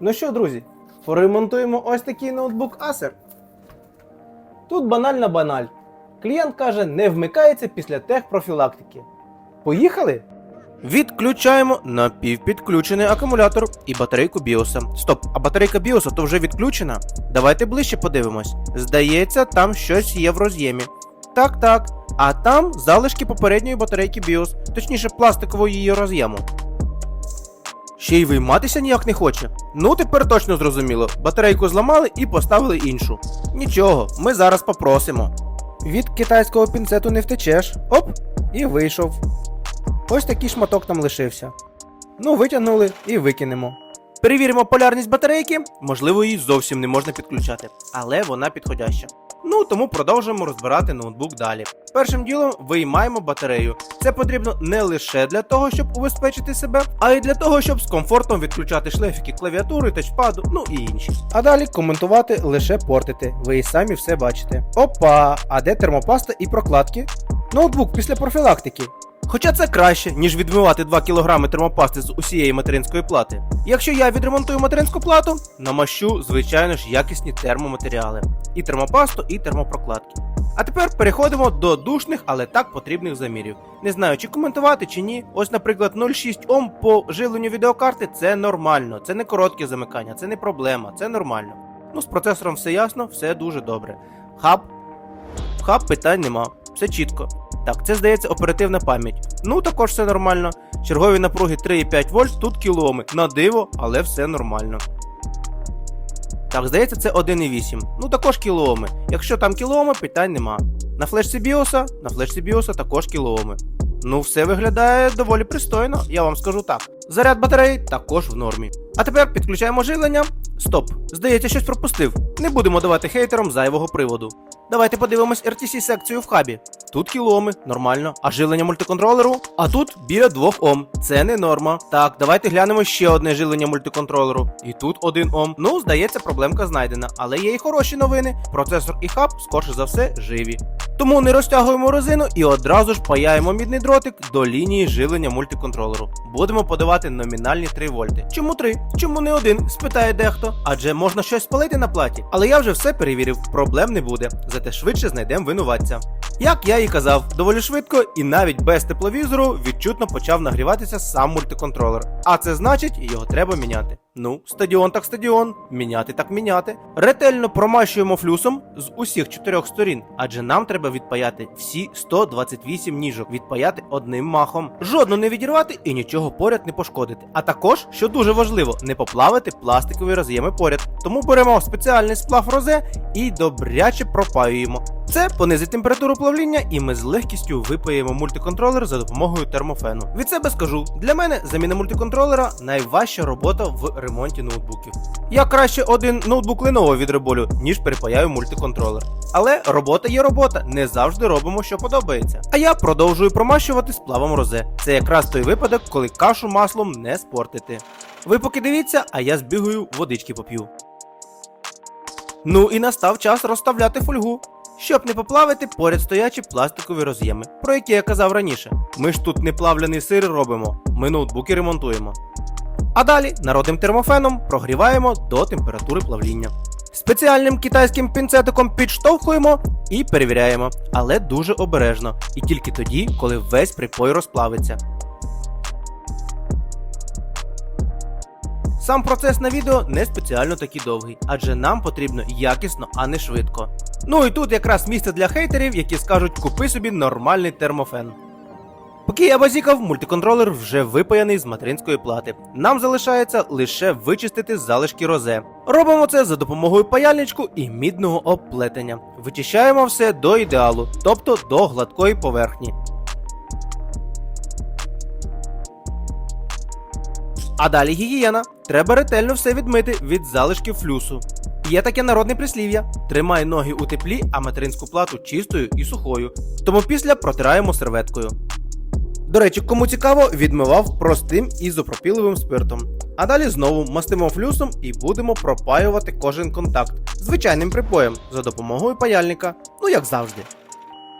Ну що, друзі, поремонтуємо ось такий ноутбук Acer. Тут банальна баналь. Клієнт каже, не вмикається після техпрофілактики. Поїхали? Відключаємо напівпідключений акумулятор і батарейку BIOS. Стоп, а батарейка BIOS то вже відключена? Давайте ближче подивимось. Здається, там щось є в роз'ємі. Так, так. А там залишки попередньої батарейки BIOS, точніше пластикового її роз'єму. Ще й вийматися ніяк не хоче. Ну тепер точно зрозуміло. Батарейку зламали і поставили іншу. Нічого, ми зараз попросимо. Від китайського пінцету не втечеш. Оп, і вийшов. Ось такий шматок там лишився. Ну, витягнули і викинемо. Перевіримо полярність батарейки, можливо, її зовсім не можна підключати, але вона підходяща. Ну тому продовжуємо розбирати ноутбук далі. Першим ділом виймаємо батарею. Це потрібно не лише для того, щоб убезпечити себе, а й для того, щоб з комфортом відключати шлейфіки клавіатури, тачпаду, ну і інші. А далі коментувати лише портити. Ви і самі все бачите. Опа! А де термопаста і прокладки? Ноутбук після профілактики. Хоча це краще, ніж відмивати 2 кг термопасти з усієї материнської плати. Якщо я відремонтую материнську плату, намащу, звичайно ж, якісні термоматеріали. І термопасту, і термопрокладки. А тепер переходимо до душних, але так потрібних замірів. Не знаю, чи коментувати, чи ні. Ось, наприклад, 0,6 Ом по живленню відеокарти це нормально, це не коротке замикання, це не проблема, це нормально. Ну, з процесором все ясно, все дуже добре. Хаб. Хаб питань нема, все чітко. Так, це здається оперативна пам'ять. Ну також все нормально. Чергові напруги 3,5 вольт, тут кілооми. На диво, але все нормально. Так, здається, це 1,8. Ну також кілооми. Якщо там кілооми, питань нема. На флешці BIOS, на флешці BIOS також кілооми. Ну, все виглядає доволі пристойно, я вам скажу так. Заряд батареї також в нормі. А тепер підключаємо живлення. Стоп, здається, щось пропустив. Не будемо давати хейтерам зайвого приводу. Давайте подивимось RTC секцію в хабі. Тут кіломи, нормально. А живлення мультиконтролеру? А тут біля 2 Ом. Це не норма. Так, давайте глянемо ще одне живлення мультиконтролеру. І тут 1 Ом. Ну, здається, проблемка знайдена. Але є і хороші новини. Процесор і хаб, скорше за все, живі. Тому не розтягуємо резину і одразу ж паяємо мідний дротик до лінії живлення мультиконтролеру. Будемо подавати номінальні 3 вольти. Чому 3? Чому не один? спитає дехто. Адже можна щось спалити на платі. Але я вже все перевірив, проблем не буде. Зате швидше знайдемо винуватця. Як я і казав, доволі швидко і навіть без тепловізору відчутно почав нагріватися сам мультиконтролер. А це значить, його треба міняти. Ну, стадіон так стадіон, міняти так міняти. Ретельно промащуємо флюсом з усіх чотирьох сторін, адже нам треба відпаяти всі 128 ніжок, відпаяти одним махом. Жодну не відірвати і нічого поряд не пошкодити. А також, що дуже важливо, не поплавити пластикові роз'єми поряд. Тому беремо спеціальний сплав розе і добряче пропаюємо. Це понизить температуру плавління, і ми з легкістю випаємо мультиконтролер за допомогою термофену. Від себе скажу, для мене заміна мультиконтролера найважча робота в ремонті ноутбуків. Я краще один ноутбук Lenovo відреболю, ніж перепаяю мультиконтролер. Але робота є робота, не завжди робимо, що подобається. А я продовжую промащувати сплавом розе. Це якраз той випадок, коли кашу маслом не спортити. Ви поки дивіться, а я збігаю водички поп'ю. Ну і настав час розставляти фольгу. Щоб не поплавити поряд стоячі пластикові роз'єми, про які я казав раніше. Ми ж тут не плавляний сир робимо, ми ноутбуки ремонтуємо. А далі народним термофеном прогріваємо до температури плавління. Спеціальним китайським пінцетиком підштовхуємо і перевіряємо, але дуже обережно, і тільки тоді, коли весь припой розплавиться. Сам процес на відео не спеціально такий довгий, адже нам потрібно якісно, а не швидко. Ну і тут якраз місце для хейтерів, які скажуть купи собі нормальний термофен. Поки я базікав, мультиконтролер вже випаяний з материнської плати. Нам залишається лише вичистити залишки розе. Робимо це за допомогою паяльничку і мідного оплетення. Вичищаємо все до ідеалу, тобто до гладкої поверхні. А далі гігієна. Треба ретельно все відмити від залишків флюсу. Є таке народне прислів'я: тримай ноги у теплі, а материнську плату чистою і сухою. Тому після протираємо серветкою. До речі, кому цікаво, відмивав простим ізопропіловим спиртом. А далі знову мастимо флюсом і будемо пропаювати кожен контакт звичайним припоєм за допомогою паяльника, ну як завжди.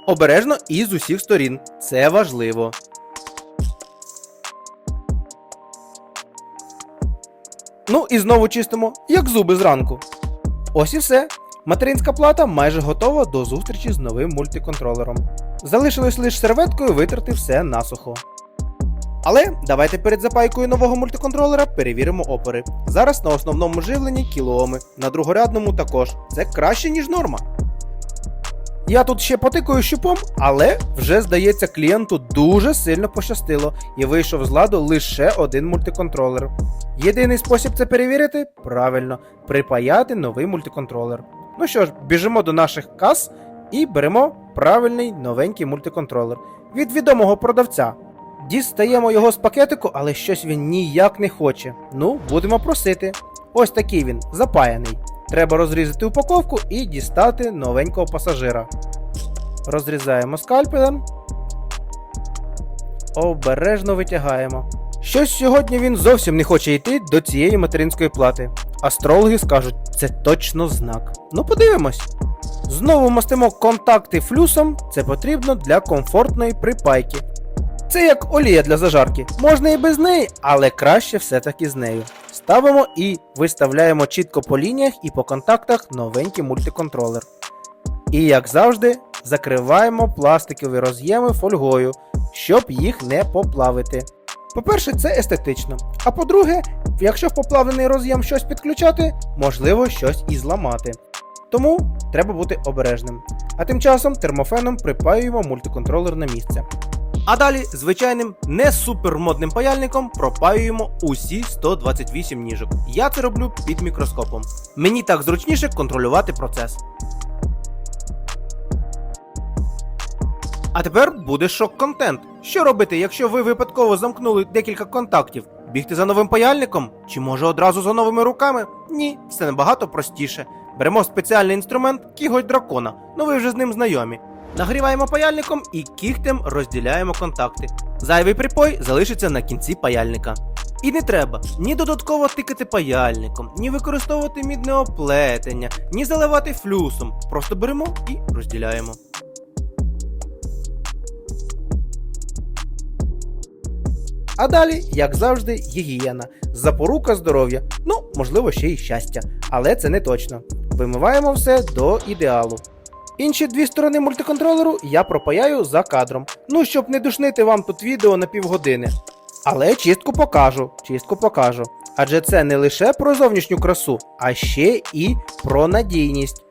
Обережно і з усіх сторін. Це важливо. Ну і знову чистимо, як зуби зранку. Ось і все. Материнська плата майже готова до зустрічі з новим мультиконтролером. Залишилось лише серветкою витерти все насухо. Але давайте перед запайкою нового мультиконтролера перевіримо опори. Зараз на основному живленні кілооми, на другорядному також. Це краще, ніж норма. Я тут ще потикаю щупом, але вже здається, клієнту дуже сильно пощастило і вийшов з ладу лише один мультиконтролер. Єдиний спосіб це перевірити правильно припаяти новий мультиконтролер. Ну що ж, біжимо до наших кас і беремо правильний новенький мультиконтролер від відомого продавця. Дістаємо його з пакетику, але щось він ніяк не хоче. Ну, будемо просити. Ось такий він, запаяний. Треба розрізати упаковку і дістати новенького пасажира. Розрізаємо скальпелем. Обережно витягаємо. Щось сьогодні він зовсім не хоче йти до цієї материнської плати. Астрологи скажуть, це точно знак. Ну подивимось. Знову мастимо контакти флюсом, це потрібно для комфортної припайки. Це як олія для зажарки. Можна і без неї, але краще все-таки з нею. Ставимо і виставляємо чітко по лініях і по контактах новенький мультиконтролер. І як завжди, закриваємо пластикові роз'єми фольгою, щоб їх не поплавити. По-перше, це естетично. А по-друге, якщо в поплавлений роз'єм щось підключати, можливо щось і зламати. Тому треба бути обережним. А тим часом термофеном припаюємо мультиконтролер на місце. А далі звичайним не супермодним паяльником пропаюємо усі 128 ніжок. Я це роблю під мікроскопом. Мені так зручніше контролювати процес. А тепер буде шок-контент. Що робити, якщо ви випадково замкнули декілька контактів? Бігти за новим паяльником? Чи може одразу за новими руками? Ні, все набагато простіше. Беремо спеціальний інструмент кіготь дракона, ну ви вже з ним знайомі. Нагріваємо паяльником і кігтем розділяємо контакти. Зайвий припой залишиться на кінці паяльника. І не треба ні додатково тикати паяльником, ні використовувати мідне оплетення, ні заливати флюсом. Просто беремо і розділяємо. А далі, як завжди, гігієна, запорука здоров'я, ну, можливо, ще й щастя, але це не точно. Вимиваємо все до ідеалу. Інші дві сторони мультиконтролеру я пропаяю за кадром, ну щоб не душнити вам тут відео на півгодини. Але чистку покажу, чистку покажу. Адже це не лише про зовнішню красу, а ще і про надійність.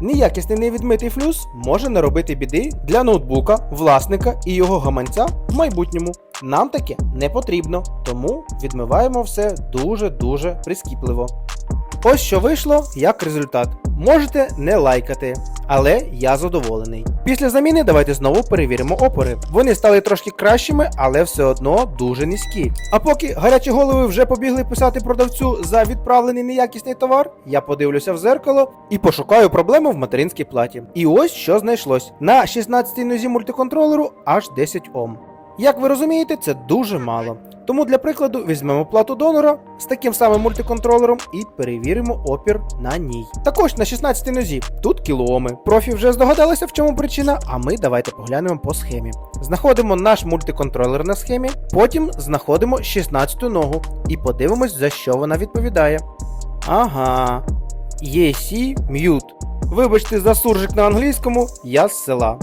Неякісний невідмитий флюс може наробити біди для ноутбука, власника і його гаманця в майбутньому. Нам таке не потрібно, тому відмиваємо все дуже-дуже прискіпливо. Ось що вийшло як результат. Можете не лайкати, але я задоволений. Після заміни давайте знову перевіримо опори. Вони стали трошки кращими, але все одно дуже низькі. А поки гарячі голови вже побігли писати продавцю за відправлений неякісний товар, я подивлюся в зеркало і пошукаю проблему в материнській платі. І ось що знайшлось: на 16-й нозі мультиконтролеру аж 10 Ом. Як ви розумієте, це дуже мало. Тому для прикладу візьмемо плату донора з таким самим мультиконтролером і перевіримо опір на ній. Також на 16 нозі тут кілооми. Профі вже здогадалися, в чому причина, а ми давайте поглянемо по схемі. Знаходимо наш мультиконтролер на схемі, потім знаходимо 16 ногу і подивимось, за що вона відповідає. Ага, EC Mute. Вибачте за суржик на англійському, я з села.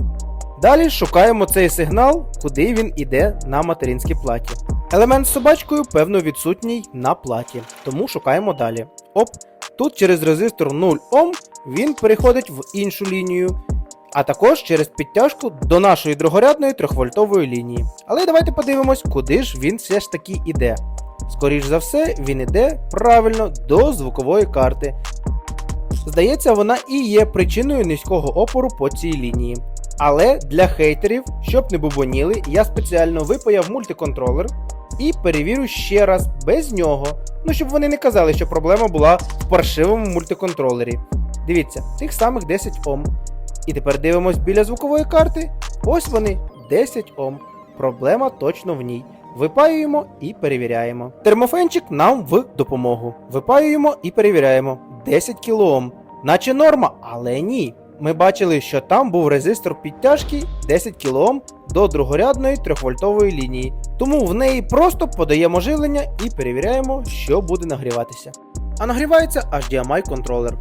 Далі шукаємо цей сигнал, куди він іде на материнській платі. Елемент з собачкою, певно, відсутній на платі, тому шукаємо далі. Оп, тут через резистор 0 Ом він переходить в іншу лінію, а також через підтяжку до нашої другорядної 3-вольтової лінії. Але давайте подивимось, куди ж він все ж таки іде. Скоріш за все, він іде правильно до звукової карти. Здається, вона і є причиною низького опору по цій лінії. Але для хейтерів, щоб не бубоніли, я спеціально випаяв мультиконтролер і перевірю ще раз без нього. Ну, щоб вони не казали, що проблема була в паршивому мультиконтролері. Дивіться, тих самих 10 Ом. І тепер дивимось біля звукової карти. Ось вони 10 Ом. Проблема точно в ній. Випаюємо і перевіряємо. Термофенчик нам в допомогу. Випаюємо і перевіряємо. 10 кОм. Наче норма, але ні. Ми бачили, що там був резистор підтяжки 10 кОм до другорядної 3-вольтової лінії. Тому в неї просто подаємо живлення і перевіряємо, що буде нагріватися. А нагрівається HDMI контролер.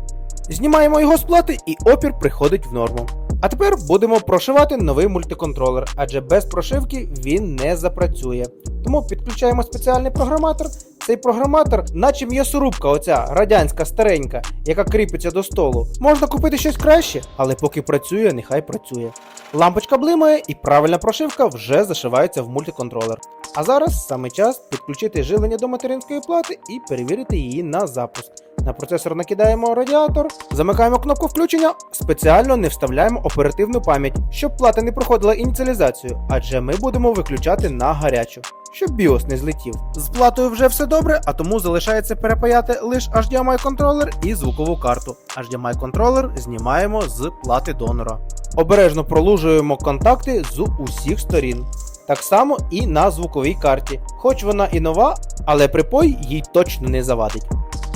Знімаємо його з плати і опір приходить в норму. А тепер будемо прошивати новий мультиконтролер, адже без прошивки він не запрацює. Тому підключаємо спеціальний програматор. Цей програматор, наче м'ясорубка, оця радянська старенька, яка кріпиться до столу. Можна купити щось краще, але поки працює, нехай працює. Лампочка блимає і правильна прошивка вже зашивається в мультиконтролер. А зараз саме час підключити жилення до материнської плати і перевірити її на запуск. На процесор накидаємо радіатор, замикаємо кнопку включення, спеціально не вставляємо оперативну пам'ять, щоб плата не проходила ініціалізацію, адже ми будемо виключати на гарячу, щоб BIOS не злетів. З платою вже все добре, а тому залишається перепаяти лише HDMI контролер і звукову карту. HDMI контролер знімаємо з плати донора. Обережно пролужуємо контакти з усіх сторін. Так само і на звуковій карті, хоч вона і нова, але припой їй точно не завадить.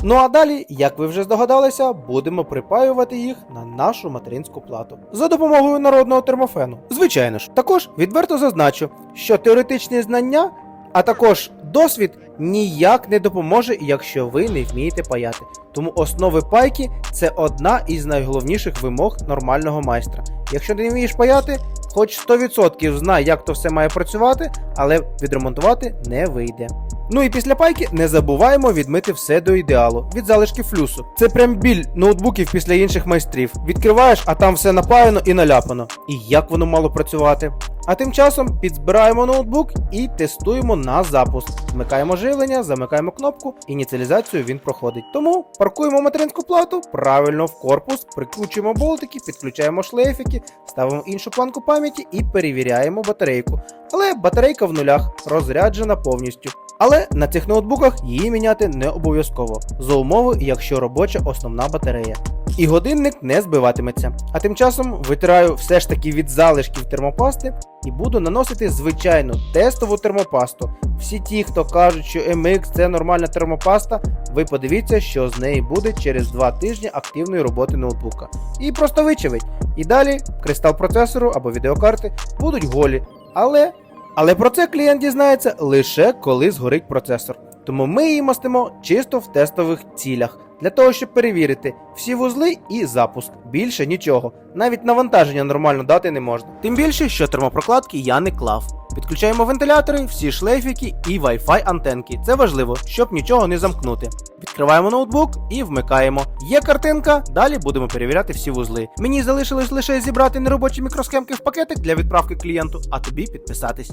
Ну а далі, як ви вже здогадалися, будемо припаювати їх на нашу материнську плату за допомогою народного термофену. Звичайно ж, також відверто зазначу, що теоретичні знання, а також досвід ніяк не допоможе, якщо ви не вмієте паяти. Тому основи пайки це одна із найголовніших вимог нормального майстра. Якщо ти не вмієш паяти, хоч 100% знай, як то все має працювати, але відремонтувати не вийде. Ну і після пайки не забуваємо відмити все до ідеалу від залишки флюсу. Це прям біль ноутбуків після інших майстрів. Відкриваєш, а там все напаяно і наляпано. І як воно мало працювати? А тим часом підзбираємо ноутбук і тестуємо на запуск. Вмикаємо живлення, замикаємо кнопку, ініціалізацію він проходить. Тому паркуємо материнську плату правильно в корпус, прикручуємо болтики, підключаємо шлейфики, ставимо іншу планку пам'яті і перевіряємо батарейку. Але батарейка в нулях розряджена повністю. Але на цих ноутбуках її міняти не обов'язково, за умови, якщо робоча основна батарея. І годинник не збиватиметься. А тим часом витираю все ж таки від залишків термопасти і буду наносити звичайну тестову термопасту. Всі ті, хто кажуть, що MX це нормальна термопаста, ви подивіться, що з неї буде через 2 тижні активної роботи ноутбука. І просто вичавить. І далі кристал процесору або відеокарти будуть голі. Але але про це клієнт дізнається лише коли згорить процесор. Тому ми її мастимо чисто в тестових цілях, для того, щоб перевірити всі вузли і запуск. Більше нічого. Навіть навантаження нормально дати не можна. Тим більше, що термопрокладки я не клав. Підключаємо вентилятори, всі шлейфіки і Wi-Fi антенки. Це важливо, щоб нічого не замкнути. Відкриваємо ноутбук і вмикаємо. Є картинка, далі будемо перевіряти всі вузли. Мені залишилось лише зібрати неробочі мікросхемки в пакетик для відправки клієнту, а тобі підписатись.